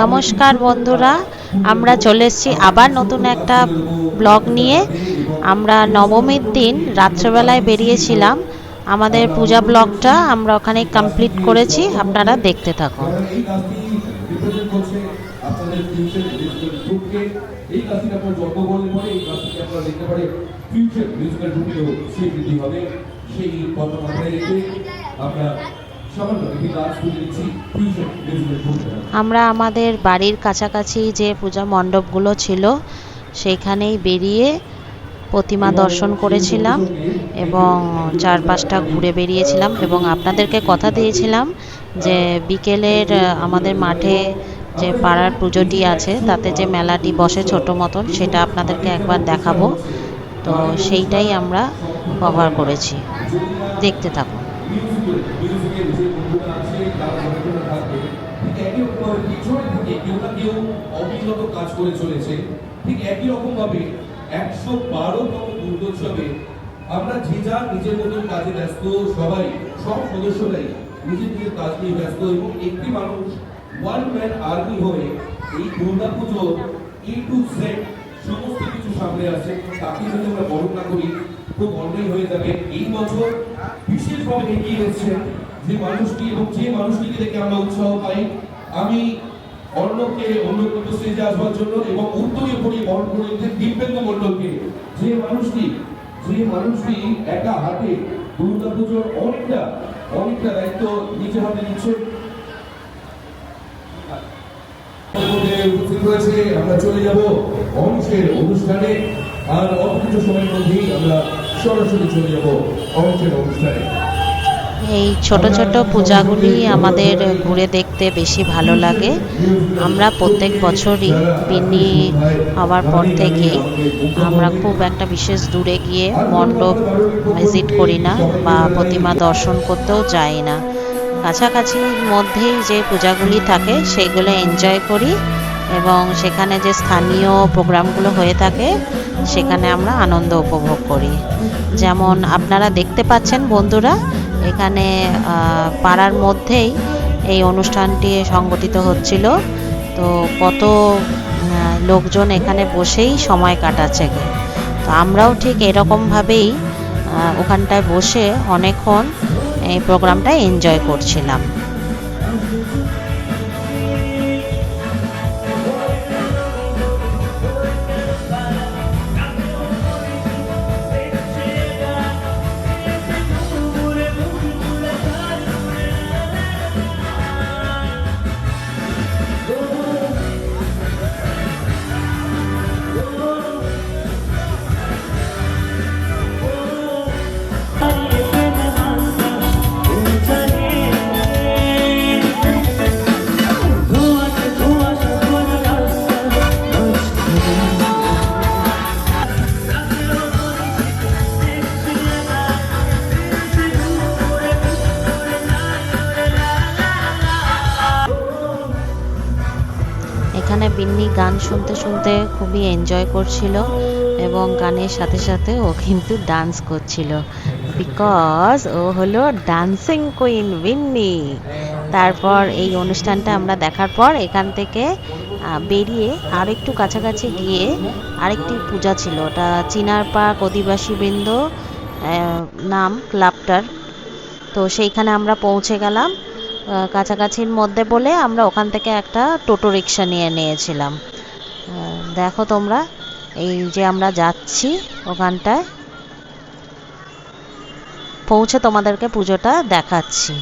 নমস্কার বন্ধুরা, আমরা চলে এসেছি আবার নতুন একটা ব্লগ নিয়ে। আমরা নবমীর দিন রাত্রেবেলায় বেরিয়েছিলাম। আমাদের পূজা ব্লগটা আমরা ওখানে কমপ্লিট করেছি, আপনারা দেখতে থাকুন। আপনার আমরা আমাদের বাড়ির কাছাকাছি যে পূজা মণ্ডপগুলো ছিল, সেইখানেই বেরিয়ে প্রতিমা দর্শন করেছিলাম এবং চারপাশটা ঘুরে বেরিয়েছিলাম এবং আপনাদেরকে কথা দিয়েছিলাম যে বিকেলের আমাদের মাঠে যে পাড়ার পুজোটি আছে, তাতে যে মেলাটি বসে ছোট মতন, সেটা আপনাদেরকে একবার দেখাবো। তো সেইটাই আমরা কভার করেছি। দেখতে থাকুন। যে বন্ধুরা আছে তারা বন্ধুরা থাকবে ঠিক একই রকম পিছনে থেকে কেউ না কেউ অবিরত কাজ করে চলেছে ঠিক একই রকম ভাবে একশো বারোতম দুর্গোৎসবে আমরা যে যার নিজের মতন কাজে ব্যস্ত সবাই সব সদস্যরাই নিজের নিজের কাজ নিয়ে ব্যস্ত এবং একটি মানুষ ওয়ান ম্যান আর্মি হয়ে এই দুর্গা পুজো ই টু জেড সমস্ত কিছু সামনে আছে তাকে যদি আমরা বরণ না করি খুব অন্যায় হয়ে যাবে এই বছর বিশেষভাবে এগিয়ে এসেছেন যে মানুষটি এবং যে মানুষটিকে দেখে আমরা উৎসাহ পাই, আমি অর্ণবকে অন্য কোনো স্টেজে আসবার জন্য এবং উত্তরীয় পরিয়ে বরণ করে নিচ্ছেন দিব্যেন্দু মণ্ডলকে। যে মানুষটি যে মানুষটি একা হাতে দুর্গা পুজোর অনেকটা অনেকটা দায়িত্ব নিজে হাতে নিচ্ছেন আমরা চলে যাব অংশের অনুষ্ঠানে। আর অল্প কিছু সময়ের মধ্যেই আমরা সরাসরি চলে যাব অংশের অনুষ্ঠানে। এই ছোট ছোট পূজাগুলি আমাদের ঘুরে দেখতে বেশি ভালো লাগে। আমরা প্রত্যেক বছরই বিন্নি হওয়ার পর থেকে আমরা খুব একটা বিশেষ দূরে গিয়ে মণ্ডপ ভিজিট করি না বা প্রতিমা দর্শন করতেও যাই না। কাছাকাছির মধ্যেই যে পূজাগুলি থাকে সেইগুলো এনজয় করি এবং সেখানে যে স্থানীয় প্রোগ্রামগুলো হয়ে থাকে সেখানে আমরা আনন্দ উপভোগ করি। যেমন আপনারা দেখতে পাচ্ছেন বন্ধুরা এখানে পাড়ার মধ্যেই এই অনুষ্ঠানটি সংগঠিত হচ্ছিল। তো কত লোকজন এখানে বসেই সময় কাটাচ্ছে। তো আমরাও ঠিক এরকমভাবেই ওখানটায় বসে অনেকক্ষণ এই প্রোগ্রামটা এনজয় করছিলাম। এখানে বিন্নি গান শুনতে শুনতে খুবই এনজয় করছিল এবং গানের সাথে সাথে ও কিন্তু ডান্স করছিল। বিকজ ও হলো ডান্সিং কুইন বিন্নি। তারপর এই অনুষ্ঠানটা আমরা দেখার পর এখান থেকে বেরিয়ে আর একটু কাছাকাছি গিয়ে আরেকটি পূজা ছিল। ওটা চিনার পার্ক অধিবাসী বৃন্দ নাম ক্লাবটার। তো সেইখানে আমরা পৌঁছে গেলাম। কাছাকাছির মধ্যে বলে আমরা ওখান থেকে একটা টোটো রিক্সা নিয়ে নিয়েছিলাম। দেখো তোমরা, এই যে আমরা যাচ্ছি ওখানটায়, পৌঁছে তোমাদেরকে পুজোটা দেখাচ্ছি।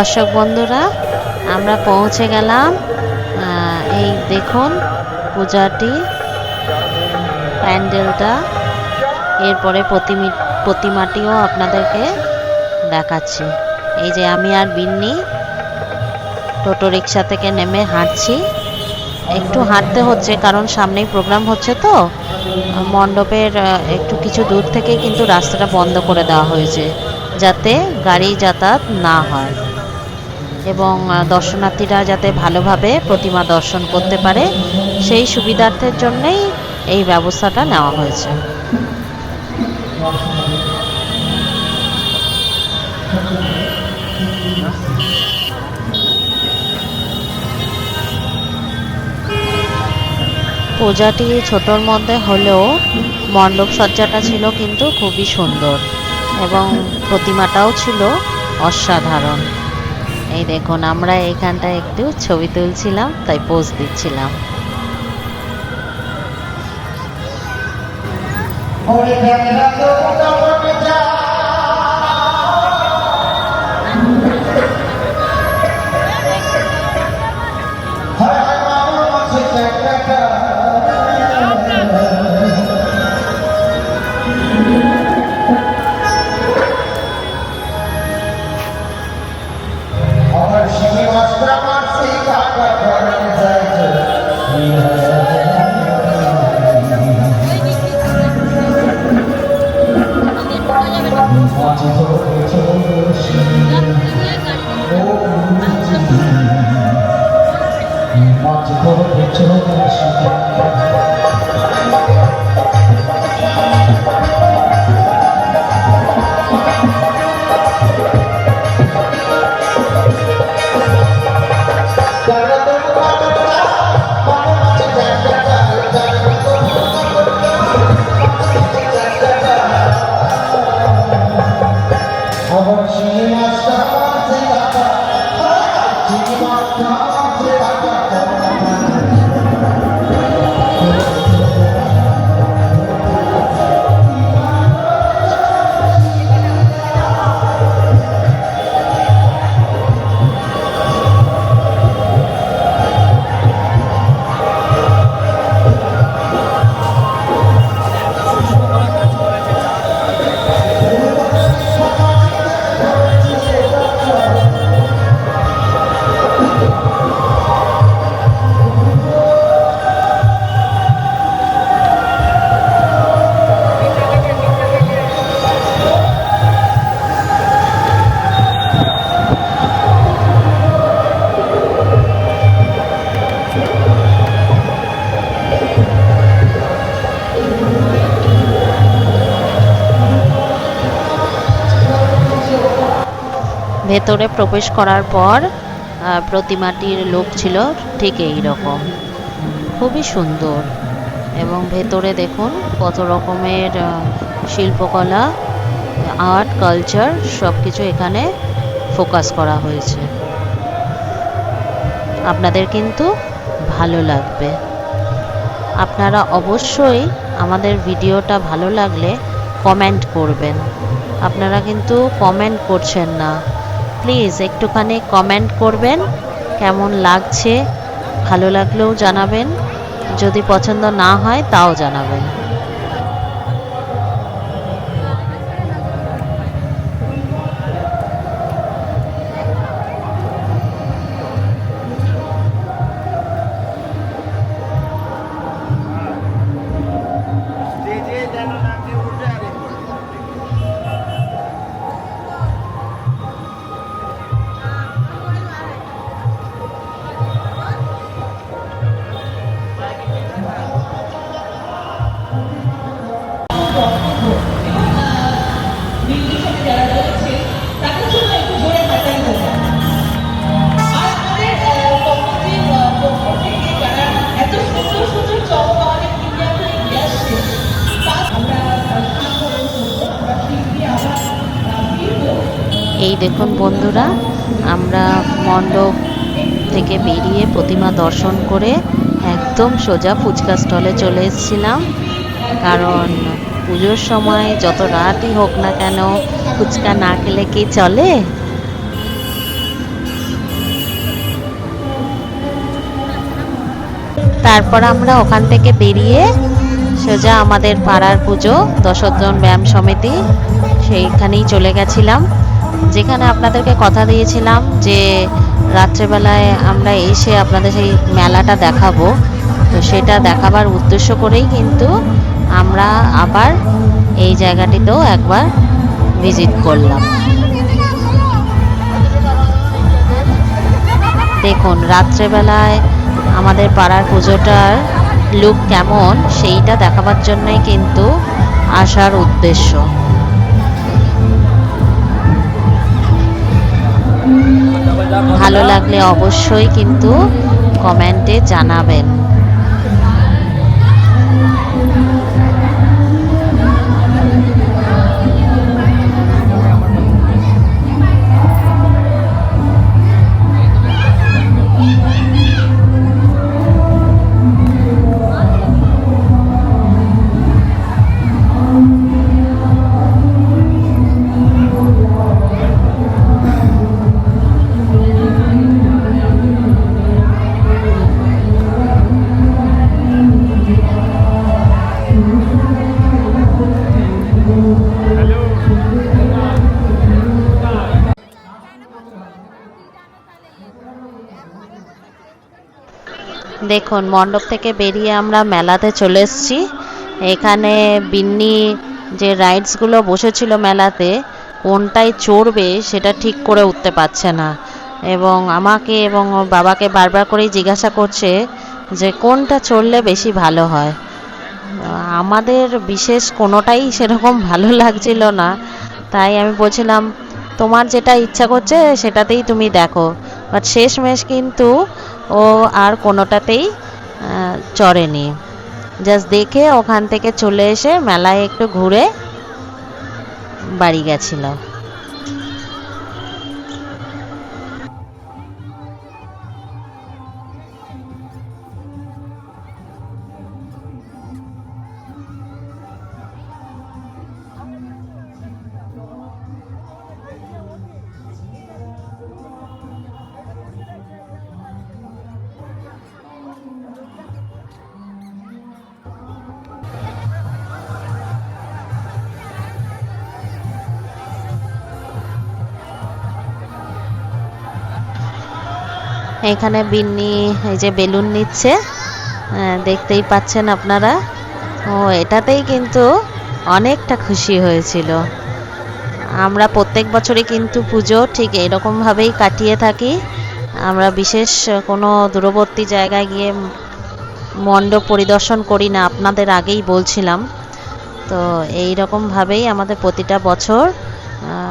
দর্শক বন্ধুরা, আমরা পৌঁছে গেলাম এই দেখুন পূজাটি, প্যান্ডেলটা, এরপরে প্রতিমি, প্রতিমাটিও আপনাদেরকে দেখাচ্ছি। এই যে আমি আর বিন্নি টোটো রিক্সা থেকে নেমে হাঁটছি। একটু হাঁটতে হচ্ছে, কারণ সামনেই প্রোগ্রাম হচ্ছে তো। মণ্ডপের একটু কিছু দূর থেকেই কিন্তু রাস্তাটা বন্ধ করে দেওয়া হয়েছে, যাতে গাড়ি যাতায়াত না হয়। এবং দর্শনার্থীরা যাতে ভালোভাবে প্রতিমা দর্শন করতে পারে, সেই সুবিধার্থের জন্যই এই ব্যবস্থাটা নেওয়া হয়েছে। পূজাটি ছোটোর মধ্যে হলেও মণ্ডপ সজ্জাটা ছিল কিন্তু খুবই সুন্দর এবং প্রতিমাটাও ছিল অসাধারণ। এই দেখুন আমরা এইখানটায় একটু ছবি তুলছিলাম তাই পোজ দিচ্ছিলাম। ভেতরে প্রবেশ করার পর প্রতিমাটির লোক ছিল ঠিক এই রকম। খুবই সুন্দর। এবং ভেতরে দেখুন কত রকমের শিল্পকলা আর্ট কালচার সব কিছু এখানে ফোকাস করা হয়েছে। আপনাদের কিন্তু ভালো লাগবে। আপনারা অবশ্যই আমাদের ভিডিওটা ভালো লাগলে কমেন্ট করবেন। আপনারা কিন্তু কমেন্ট করছেন না। প্লিজ একটুখানি কমেন্ট করবেন, কেমন লাগছে, ভালো লাগলেও জানাবেন, যদি পছন্দ না হয় তাও জানাবেন। দেখুন বন্ধুরা, আমরা মণ্ডপ থেকে বেরিয়ে প্রতিমা দর্শন করে একদম সোজা ফুচকা স্টলে চলে এসেছিলাম। কারণ পুজোর সময় যত রাতই হোক না কেন ফুচকা না খেলে কি চলে? তারপর আমরা ওখান থেকে বেরিয়ে সোজা আমাদের পাড়ার পুজো, দশজন ব্যায়াম সমিতি, সেইখানেই চলে গেছিলাম। যেখানে আপনাদেরকে কথা দিয়েছিলাম যে রাত্রেবেলায় আমরা এসে আপনাদের সেই মেলাটা দেখাবো, তো সেটা দেখাবার উদ্দেশ্য করেই কিন্তু আমরা আবার এই জায়গাটিতেও একবার ভিজিট করলাম। দেখুন, রাত্রেবেলায় আমাদের পাড়ার পুজোটার লুক কেমন, সেইটা দেখাবার জন্যই কিন্তু আসার উদ্দেশ্য। ভালো লাগলে অবশ্যই কিন্তু কমেন্টে জানাবেন। দেখুন, মণ্ডপ থেকে বেরিয়ে আমরা মেলাতে চলে এসেছি। এখানে বিন্নি যে রাইডসগুলো বসেছিল মেলাতে কোনটায় চড়বে সেটা ঠিক করে উঠতে পারছে না। এবং আমাকে এবং বাবাকে বারবার করেই জিজ্ঞাসা করছে যে, কোনটা চড়লে বেশি ভালো হয়? আমাদের বিশেষ কোনোটাই সেরকম ভালো লাগছিল না। তাই আমি বলছিলাম, তোমার যেটা ইচ্ছা করছে সেটাতেই তুমি দেখো। বাট শেষমেশ কিন্তু ও আর কোনোটাতেই চড়েনি। জাস্ট দেখে ওখান থেকে চলে এসে মেলায় একটু ঘুরে বাড়ি গেছিল। এখানে বিন্নি, এই যে বেলুন নিচ্ছে। দেখতেই পাচ্ছেন আপনারা। ও, এটাতেই কিন্তু অনেকটা খুশি হয়েছিল। আমরা প্রত্যেক বছরই কিন্তু পুজো ঠিক এরকমভাবেই কাটিয়ে থাকি। আমরা বিশেষ কোনো দূরবর্তী জায়গায় গিয়ে মণ্ডপ পরিদর্শন করি না, আপনাদের আগেই বলছিলাম। তো এই রকমভাবেই আমাদের প্রতিটা বছর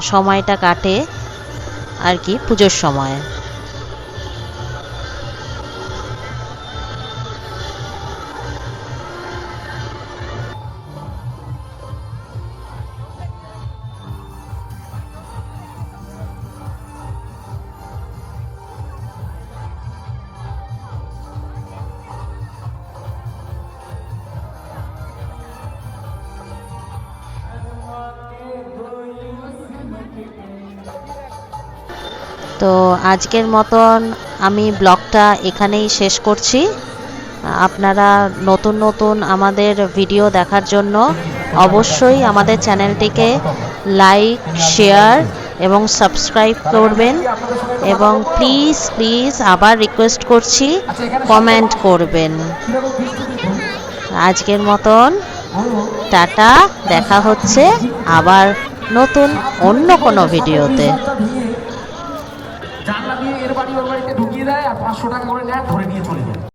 সময়টা কাটে আর কি পুজোর সময়। তো আজকের মতন আমি ব্লগটা এখানেই শেষ করছি। আপনারা নতুন নতুন আমাদের ভিডিও দেখার জন্য অবশ্যই আমাদের চ্যানেলটিকে লাইক, শেয়ার এবং সাবস্ক্রাইব করবেন এবং প্লিজ প্লিজ আবার রিকোয়েস্ট করছি কমেন্ট করবেন। আজকের মতন টাটা, দেখা হচ্ছে আবার নতুন অন্য কোনো ভিডিওতে। পাঁচশো টাকা করে নেয় ধরে নিয়ে চলে যায়।